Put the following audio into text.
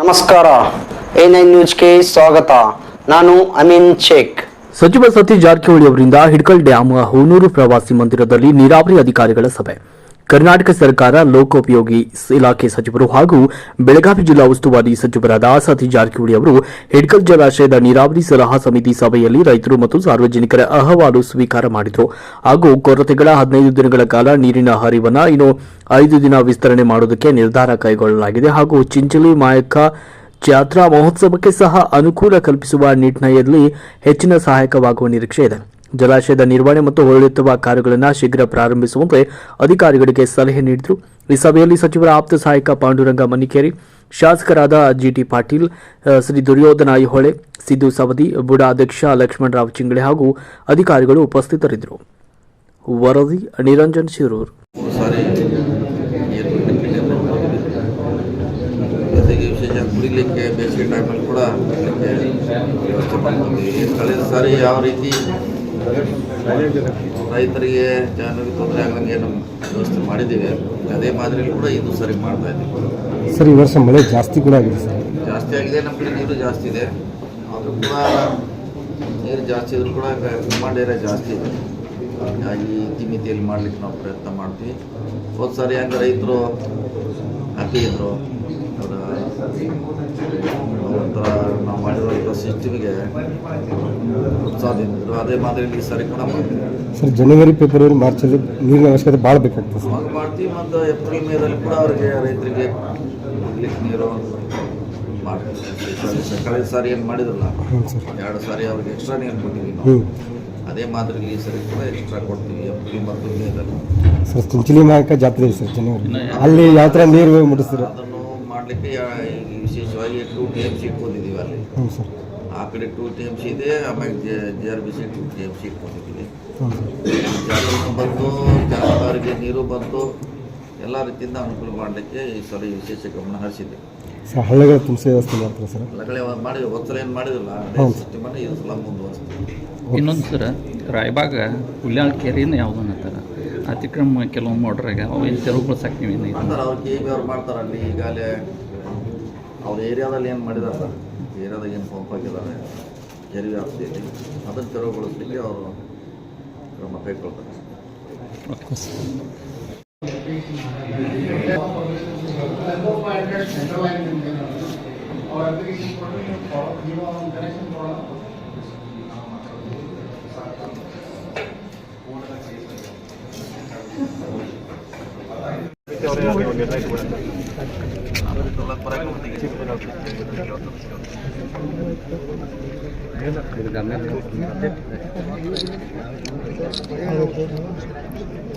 ನಮಸ್ಕಾರ. A nine ನ್ಯೂಸ್ಗೆ ಸ್ವಾಗತ. ನಾನು ಅಮೀನ್ ಶೇಖ್. ಸಚಿವ ಸತೀಶ್ ಜಾರಕಿಹೊಳಿ ಅವರಿಂದ ಹಿಡ್ಕಲ್ ಡ್ಯಾಮ್ ಹೂನೂರು ಪ್ರವಾಸಿ ಮಂದಿರದಲ್ಲಿ ನೀರಾವರಿ ಅಧಿಕಾರಿಗಳ ಸಭೆ. ಕರ್ನಾಟಕ ಸರ್ಕಾರ ಲೋಕೋಪಯೋಗಿ ಇಲಾಖೆ ಸಚಿವರು ಹಾಗೂ ಬೆಳಗಾವಿ ಜಿಲ್ಲಾ ಉಸ್ತುವಾರಿ ಸಚಿವರಾದ ಸತಿ ಜಾರಕಿಹೊಳಿ ಅವರು ಹಿಡ್ಕಲ್ ಜಲಾಶಯದ ನೀರಾವರಿ ಸಲಹಾ ಸಮಿತಿ ಸಭೆಯಲ್ಲಿ ರೈತರು ಮತ್ತು ಸಾರ್ವಜನಿಕರ ಅಹವಾಲು ಸ್ವೀಕಾರ ಮಾಡಿದರು. ಹಾಗೂ ಕೊರತೆಗಳ ಹದಿನೈದು ದಿನಗಳ ಕಾಲ ನೀರಿನ ಹರಿವನ್ನು ಇನ್ನು ಐದು ದಿನ ವಿಸ್ತರಣೆ ಮಾಡುವುದಕ್ಕೆ ನಿರ್ಧಾರ ಕೈಗೊಳ್ಳಲಾಗಿದೆ ಹಾಗೂ ಚಿಂಚಲಿ ಮಾಯಕ ಜಾತ್ರಾ ಮಹೋತ್ಸವಕ್ಕೆ ಸಹ ಅನುಕೂಲ ಕಲ್ಪಿಸುವ ನಿಟ್ಟಿನಲ್ಲಿ ಹೆಚ್ಚಿನ ಸಹಾಯಕವಾಗುವ ನಿರೀಕ್ಷೆ ಇದೆ. ಜಲಾಶಯದ ನಿರ್ವಹಣೆ ಮತ್ತು ಹೊರಳೆತ್ತುವ ಕಾರ್ಯಗಳನ್ನು ಶೀಘ್ರ ಪ್ರಾರಂಭಿಸುವಂತೆ ಅಧಿಕಾರಿಗಳಿಗೆ ಸಲಹೆ ನೀಡಿದರು. ಈ ಸಭೆಯಲ್ಲಿ ಸಚಿವರ ಆಪ್ತ ಸಹಾಯಕ ಪಾಂಡುರಂಗ ಮನ್ನಿಕೇರಿ, ಶಾಸಕರಾದ ಜಿಟಿ ಪಾಟೀಲ್ ಶ್ರೀ ದುರ್ಯೋಧನ ಐಹೊಳೆ, ಸಿದ್ದು ಸವದಿ, ಬುಡಾ ಅಧ್ಯಕ್ಷ ಲಕ್ಷ್ಮಣರಾವ್ ಚಿಂಗಳೆ ಹಾಗೂ ಅಧಿಕಾರಿಗಳು ಉಪಸ್ಥಿತರಿದ್ದರು. ವರದಿ ನಿರಂಜನ್ ಶಿರೂರ್. ಕುಡಿಲಿಕ್ಕೆ ಬೇಸಿಗೆ ಟೈಮಲ್ಲಿ ಕೂಡ ಕಳೆದ ಸಾರಿ ಯಾವ ರೀತಿ ರೈತರಿಗೆ ಜನರಿಗೆ ತೊಂದರೆ ಆಗದಂಗೆ ನಮ್ಮ ವ್ಯವಸ್ಥೆ ಮಾಡಿದ್ದೀವಿ. ಅದೇ ಮಾದರಿಯಲ್ಲಿ ಕೂಡ ಇದು ಸರಿ ಮಾಡ್ತಾ ಇದ್ದೀವಿ ಸರ್ ಈ ವರ್ಷ ಮಳೆ ಜಾಸ್ತಿ ಕೂಡ ಆಗಿದೆ ಸರ್. ಜಾಸ್ತಿ ಆಗಿದೆ ನಮ್ಮ ಕಡೆ ನೀರು ಜಾಸ್ತಿ ಇದೆ. ಆದರೂ ಕೂಡ ನೀರು ಜಾಸ್ತಿ ಇದ್ರೂ ಕೂಡ ಡಿಮಾಂಡ್ ಏರಿಯಾ ಜಾಸ್ತಿ ಇದೆ. ಹಾಗಾಗಿ ಇತಿಮಿತಿಯಲ್ಲಿ ಮಾಡ್ಲಿಕ್ಕೆ ನಾವು ಪ್ರಯತ್ನ ಮಾಡ್ತೀವಿ. ಹೋದ ಸಾರಿ ಹಂಗೆ ರೈತರು ಹ್ಯಾಪಿ ಇದ್ದರು ಅವರ ಒಂಥರ ಮಾಡಿರುವಂಥ ಸಿಸ್ಟಮಿಗೆ ಅದೇ ಮಾದರಿಯಲ್ಲಿ ಸಾರಿ ಕೂಡ ಸರ್ ಜನವರಿ ಫೆಬ್ರವರಿ ಮಾರ್ಚಲ್ಲಿ ನೀರಿನ ಅವಶ್ಯಕತೆ ಭಾಳ ಬೇಕಾಗ್ತದೆ ಸರ್ ಮಾಡ್ತೀವಿ ಮತ್ತು ಏಪ್ರಿಲ್ ಮೇದಲ್ಲಿ ಕೂಡ ಅವರಿಗೆ ರೈತರಿಗೆ ಕುಡ್ಲಿಕ್ಕೆ ನೀರು ಮಾಡ್ತೀವಿ. ಕಳೆದ ಸಾರಿ ಏನು ಮಾಡಿದ್ರಲ್ಲ ಎರಡು ಸಾರಿ ಅವ್ರಿಗೆ ಎಕ್ಸ್ಟ್ರಾ ನೀರು ಕೊಟ್ಟಿವಿ ಹ್ಞೂ ನಾವು ಅದೇ ಈ ಸರಿ ಕೂಡ ಎಕ್ಸ್ಟ್ರಾ ಕೊಡ್ತೀವಿ ಏಪ್ರಿಲ್ ಮತ್ತು ಮೇದಲ್ಲಿ. ಸರ್ ಚಿಂಚಲಿ ನಾಯಕ ಜಾತ್ರೆ ಸರ್ ಜನವರಿ. ಅಲ್ಲಿ ಯಾವ ಥರ ನೀರು ಮುಟ್ಟಿಸ್ತೀರ ಅದನ್ನು ಮಾಡಲಿಕ್ಕೆ ವಿಶೇಷವಾಗಿ ಟೂ ಟಿ ಎಂ ಸಿ ಇಟ್ಕೊಂಡಿದ್ದೀವಿ ಅಲ್ಲಿ. ಆ ಕಡೆ ಟೂ ಟಿ ಎಂ ಸಿ ಇದೆ ಆಮೇಲೆ J J R B C to T M C ಇಟ್ಕೊಂಡಿದ್ದೀವಿ ಹ್ಞೂ ಸರ್. ಬಂತು ಜನರಿಗೆ ನೀರು ಬಂತು ಎಲ್ಲ ರೀತಿಯಿಂದ ಅನುಕೂಲ ಮಾಡಲಿಕ್ಕೆ ಈ ಸಲ ವಿಶೇಷ ಗಮನ ಹರಿಸಿದೆ ಸರ್ ಹಳ್ಳಿಗಳ ತುಂಬಿಸಿ ವ್ಯವಸ್ಥೆ ಮಾಡ್ತಾರೆ ಸರ್. ಮಾಡಿ ಒತ್ತರ ಏನು ಮಾಡಿದಿಲ್ಲ. ಸಿಸ್ಟಮನ್ನು ಇದು ಸಲ ಮುಂದುವರಿಸ್ತೀವಿ. ಇನ್ನೊಂದು ಸರ ರಾಯಬಾಗ ಹುಲ್ಯಾಳ ಕೆರೆನ ಯಾವುದು ಅನ್ನತ್ತಾರ. ಅತಿಕ್ರಮ ಕೆಲವೊಂದು ಮಾಡ್ರಾಗ ಅವು ಏನು ತೆರವುಗಳು ಸಾಕ್ತೀವಿ ಮಾಡ್ತಾರೆ ಅವ್ರು ಕೆ ಬಿ ಅವ್ರು ಮಾಡ್ತಾರೆ ಅಲ್ಲಿ ಈಗಾಗಲೇ ಅವ್ರ ಏರಿಯಾದಲ್ಲಿ ಏನು ಮಾಡಿದಾರಲ್ಲ ಏರಿಯಾದಾಗ ಏನು ಪಂಪ್ ಹಾಕಿದ್ದಾರೆ ಜರಿ ವ್ಯಾಪ್ತಿಯಲ್ಲಿ. ಅದನ್ನು ತೆರವುಗೊಳಿಸ್ಲಿಕ್ಕೆ ಅವರು ಕ್ರಮ ಕೈಗೊಳ್ತಾರೆ. ನಿರ್ಣಯ Terima kasih.